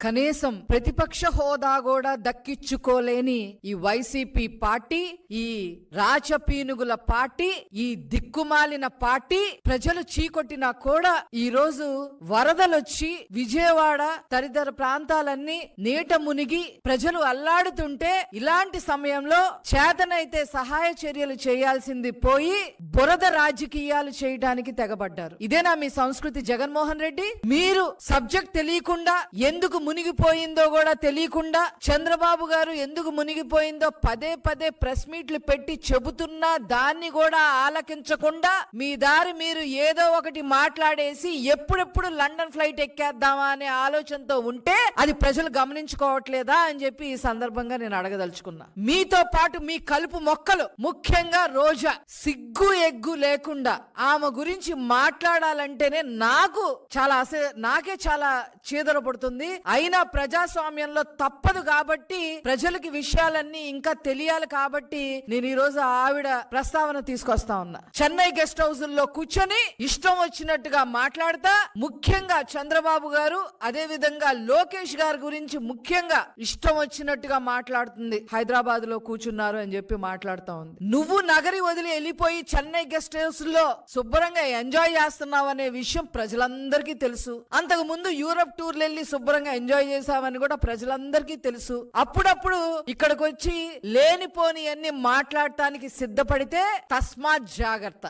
కనీసం ప్రతిపక్ష హోదా కూడా దక్కించుకోలేని ఈ వైసీపీ పార్టీ ఈ రాచపీనుగుల పార్టీ ఈ దిక్కుమాలిన పార్టీ ప్రజలు చీకొట్టినా కూడా ఈ రోజు వరదలొచ్చి విజయవాడ తదితర ప్రాంతాలన్నీ నీట మునిగి ప్రజలు అల్లాడుతుంటే ఇలాంటి సమయంలో చేతనైతే సహాయ చర్యలు చేయాల్సింది పోయి బురద రాజకీయాలు చేయడానికి తెగబడ్డారు. ఇదేనా మీ సంస్కృతి జగన్మోహన్ రెడ్డి? మీరు సబ్జెక్ట్ తెలియకుండా ఎందుకు మునిగిపోయిందో కూడా తెలియకుండా చంద్రబాబు గారు ఎందుకు మునిగిపోయిందో పదే పదే ప్రెస్ మీట్లు పెట్టి చెబుతున్నా దాన్ని కూడా ఆలకించకుండా మీ దారి మీరు ఏదో ఒకటి మాట్లాడేసి ఎప్పుడెప్పుడు లండన్ ఫ్లైట్ ఎక్కేద్దామా అనే ఆలోచనతో ఉంటే అది ప్రజలు గమనించుకోవట్లేదా అని చెప్పి ఈ సందర్భంగా నేను అడగదలుచుకున్నా. మీతో పాటు మీ కలుపు మొక్కలు ముఖ్యంగా రోజా సిగ్గు ఎగ్గు లేకుండా ఆమె గురించి మాట్లాడాలంటేనే నాకు చాలా అసే నాకే చాలా చీదర పడుతుంది. అయినా ప్రజాస్వామ్యంలో తప్పదు కాబట్టి ప్రజలకి విషయాలన్నీ ఇంకా తెలియాలి కాబట్టి నేను ఈ రోజు ఆవిడ ప్రస్తావన తీసుకొస్తా ఉన్నా. చెన్నై గెస్ట్ హౌస్లో కూర్చొని ఇష్టం వచ్చినట్టుగా మాట్లాడతా ముఖ్యంగా చంద్రబాబు గారు అదే విధంగా లోకేష్ గారి గురించి ముఖ్యంగా ఇష్టం వచ్చినట్టుగా మాట్లాడుతుంది. హైదరాబాద్లో కూర్చున్నారు అని చెప్పి మాట్లాడుతా ఉంది. నువ్వు నగరి వదిలి వెళ్ళిపోయి చెన్నై గెస్ట్ హౌస్లో శుభ్రంగా ఎంజాయ్ చేస్తున్నావు అనే విషయం ప్రజలందరికీ తెలుసు. అంతకు ముందు యూరప్ టూర్ వెళ్ళి శుభ్రంగా ఎంజాయ్ చేసావని కూడా ప్రజలందరికీ తెలుసు. అప్పుడప్పుడు ఇక్కడికి వచ్చి లేనిపోని అన్ని మాట్లాడటానికి సిద్ధపడితే తస్మాత్ జాగ్రత్త.